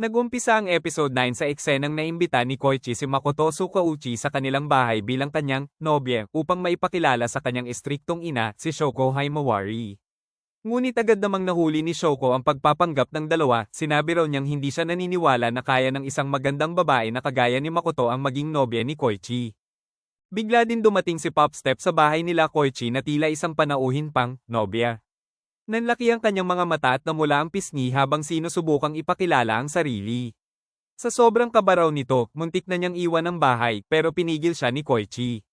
Nagumpisa ang episode 9 sa eksenang naimbita ni Koichi si Makoto Sukauchi sa kanilang bahay bilang kanyang nobye upang maipakilala sa kanyang istriktong ina si Shoko Haimawari. Ngunit agad namang nahuli ni Shoko ang pagpapanggap ng dalawa, sinabi raw niyang hindi siya naniniwala na kaya ng isang magandang babae na kagaya ni Makoto ang maging nobye ni Koichi. Bigla din dumating si Pop Step sa bahay nila Koichi na tila isang panauhin pang nobya. Nanlaki ang kanyang mga mata at namula ang pisngi habang sinusubukang ipakilala ang sarili. Sa sobrang kabaraw nito, muntik na niyang iwan ang bahay pero pinigil siya ni Koichi.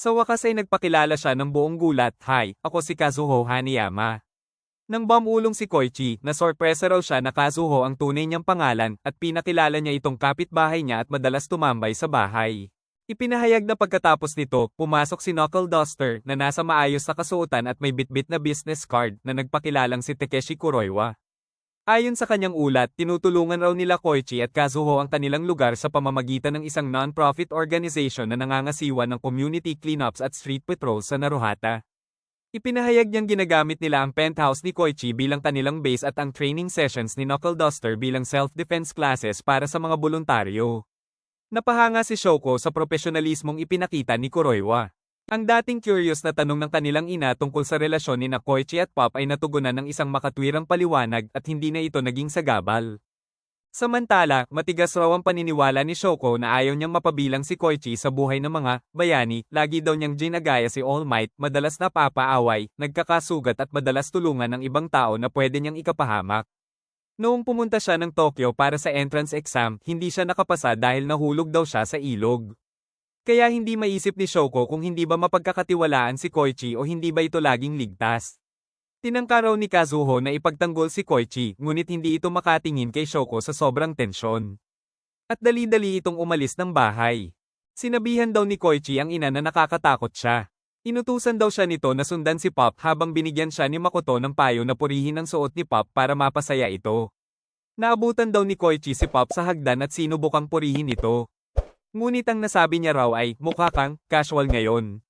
Sa wakas ay nagpakilala siya ng buong gulat, Hi, ako si Kazuho Haniyama. Nang bamulong si Koichi, na sorpresa raw siya na Kazuho ang tunay niyang pangalan at pinakilala niya itong kapitbahay niya at madalas tumambay sa bahay. Ipinahayag na pagkatapos nito, pumasok si Knuckle Duster na nasa maayos na kasuotan at may bitbit na business card na nagpakilalang si Takeshi Kuroiwa. Ayon sa kanyang ulat, tinutulungan raw nila Koichi at Kazuho ang kanilang lugar sa pamamagitan ng isang non-profit organization na nangangasiwa ng community cleanups at street patrols sa Naruhata. Ipinahayag niyang ginagamit nila ang penthouse ni Koichi bilang kanilang base at ang training sessions ni Knuckle Duster bilang self-defense classes para sa mga voluntaryo. Napahanga si Shoko sa profesionalismong ipinakita ni Kuroiwa. Ang dating curious na tanong ng kanilang ina tungkol sa relasyon ni na Koichi at Pop ay natugunan ng isang makatwirang paliwanag at hindi na ito naging sagabal. Samantala, matigas raw ang paniniwala ni Shoko na ayaw niyang mapabilang si Koichi sa buhay ng mga bayani, lagi daw niyang ginagaya si All Might, madalas napapaaway, nagkakasugat at madalas tulungan ng ibang tao na pwede niyang ikapahamak. Noong pumunta siya ng Tokyo para sa entrance exam, hindi siya nakapasa dahil nahulog daw siya sa ilog. Kaya hindi maisip ni Shoko kung hindi ba mapagkakatiwalaan si Koichi o hindi ba ito laging ligtas. Tinangka raw ni Kazuho na ipagtanggol si Koichi, ngunit hindi ito makatingin kay Shoko sa sobrang tensyon. At dali-dali itong umalis ng bahay. Sinabihan daw ni Koichi ang ina na nakakatakot siya. Inutusan daw siya nito na sundan si Pop habang binigyan siya ni Makoto ng payo na purihin ang suot ni Pop para mapasaya ito. Naabutan daw ni Koichi si Pop sa hagdan at sinubukang purihin ito. Ngunit ang nasabi niya raw ay, mukha kang, casual ngayon.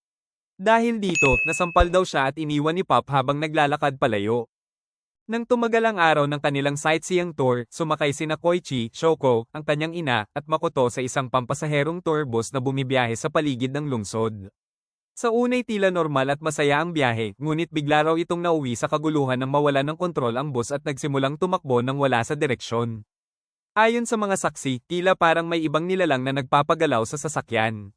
Dahil dito, nasampal daw siya at iniwan ni Pop habang naglalakad palayo. Nang tumagal ang araw ng kanilang sightseeing tour, sumakay sina Koichi, Shoko, ang kanyang ina, at Makoto sa isang pampasaherong tour bus na bumibiyahe sa paligid ng lungsod. Sa unay tila normal at masaya ang biyahe, ngunit bigla raw itong nauwi sa kaguluhan ng mawala ng kontrol ang bus at nagsimulang tumakbo nang wala sa direksyon. Ayon sa mga saksi, tila parang may ibang nilalang na nagpapagalaw sa sasakyan.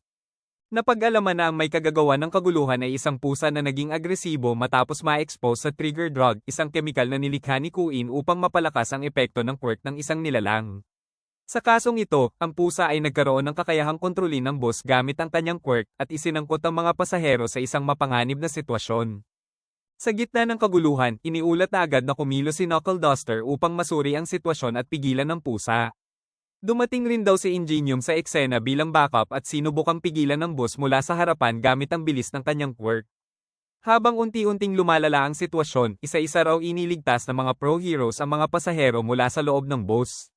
Napag-alaman na ang may kagagawa ng kaguluhan ay isang pusa na naging agresibo matapos ma-expose sa trigger drug, isang kemikal na nilikha ni Kuin upang mapalakas ang epekto ng quirk ng isang nilalang. Sa kasong ito, ang pusa ay nagkaroon ng kakayahang kontrolin ng bus gamit ang kanyang quirk at isinangkot ang mga pasahero sa isang mapanganib na sitwasyon. Sa gitna ng kaguluhan, iniulat na agad na kumilo si Knuckle Duster upang masuri ang sitwasyon at pigilan ng pusa. Dumating rin daw si Ingenium sa eksena bilang backup at sinubukang pigilan ng bus mula sa harapan gamit ang bilis ng kanyang quirk. Habang unti-unting lumalala ang sitwasyon, isa-isa raw iniligtas ng mga pro heroes ang mga pasahero mula sa loob ng bus.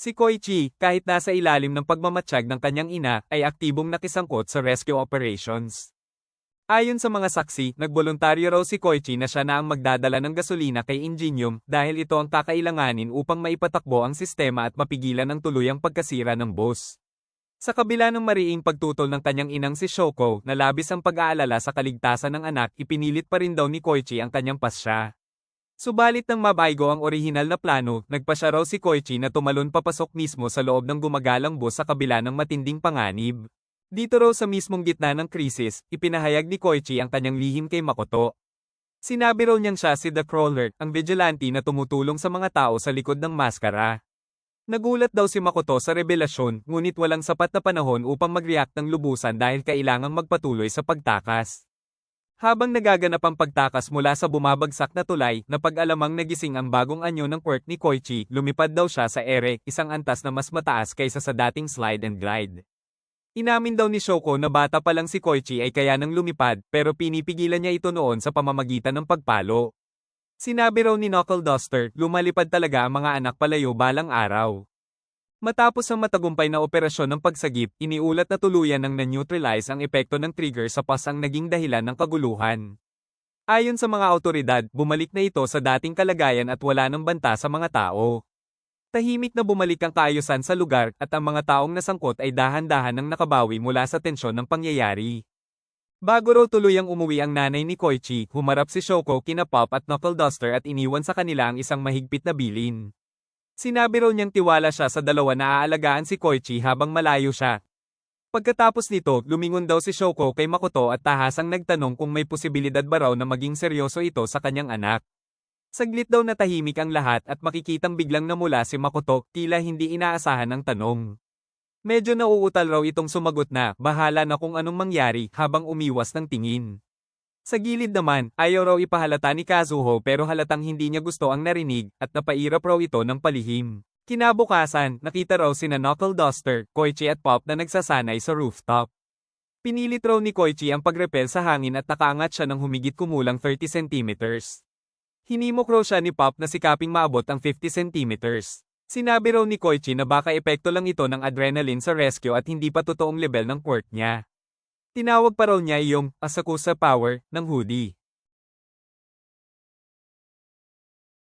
Si Koichi, kahit nasa ilalim ng pagmamatsyag ng kanyang ina, ay aktibong nakisangkot sa rescue operations. Ayon sa mga saksi, nagboluntaryo raw si Koichi na siya na ang magdadala ng gasolina kay Ingenium dahil ito ang kakailanganin upang maipatakbo ang sistema at mapigilan ang tuluyang pagkasira ng bus. Sa kabila ng mariing pagtutol ng kanyang inang si Shoko na labis ang pag-aalala sa kaligtasan ng anak, ipinilit pa rin daw ni Koichi ang kanyang pasya. Subalit nang mabaygo ang orihinal na plano, nagpa siya raw si Koichi na tumalon papasok mismo sa loob ng gumagalang bus sa kabila ng matinding panganib. Dito raw sa mismong gitna ng krisis, ipinahayag ni Koichi ang kanyang lihim kay Makoto. Sinabi raw niyang siya si The Crawler, ang vigilante na tumutulong sa mga tao sa likod ng maskara. Nagulat daw si Makoto sa revelasyon, ngunit walang sapat na panahon upang mag-react ng lubusan dahil kailangang magpatuloy sa pagtakas. Habang nagaganap ang pagtakas mula sa bumabagsak na tulay, napag-alamang nagising ang bagong anyo ng quirk ni Koichi, lumipad daw siya sa ere, isang antas na mas mataas kaysa sa dating slide and glide. Inamin daw ni Shoko na bata pa lang si Koichi ay kaya nang lumipad, pero pinipigilan niya ito noon sa pamamagitan ng pagpalo. Sinabi raw ni Knuckle Duster, lumalipad talaga ang mga anak palayo balang araw. Matapos ang matagumpay na operasyon ng pagsagip, iniulat na tuluyan ng na-neutralize ang epekto ng trigger sa pas ang naging dahilan ng kaguluhan. Ayon sa mga autoridad, bumalik na ito sa dating kalagayan at wala ng banta sa mga tao. Tahimik na bumalik ang kaayusan sa lugar at ang mga taong nasangkot ay dahan-dahan nang nakabawi mula sa tensyon ng pangyayari. Bago raw tuluyang umuwi ang nanay ni Koichi, humarap si Shoko kina Pop at Knuckle Duster at iniwan sa kanila ang isang mahigpit na bilin. Sinabi raw niyang tiwala siya sa dalawa na aalagaan si Koichi habang malayo siya. Pagkatapos nito, lumingon daw si Shoko kay Makoto at tahasang nagtanong kung may posibilidad ba raw na maging seryoso ito sa kanyang anak. Saglit daw natahimik ang lahat at makikitang biglang namula si Makoto, tila hindi inaasahan ang tanong. Medyo nauutal raw itong sumagot na, bahala na kung anong mangyari habang umiwas ng tingin. Sa gilid naman, ayaw raw ipahalata ni Kazuho pero halatang hindi niya gusto ang narinig at napairap raw ito ng palihim. Kinabukasan, nakita raw sina Knuckle Duster, Koichi at Pop na nagsasanay sa rooftop. Pinilit raw ni Koichi ang pagrepel sa hangin at nakaangat siya ng humigit kumulang 30 centimeters. Hinimok raw siya ni Pop na sikaping maabot ang 50 centimeters. Sinabi raw ni Koichi na baka epekto lang ito ng adrenaline sa rescue at hindi pa totoong level ng quirk niya. Tinawag pa raw niya yung Asakusa Power ng hoodie.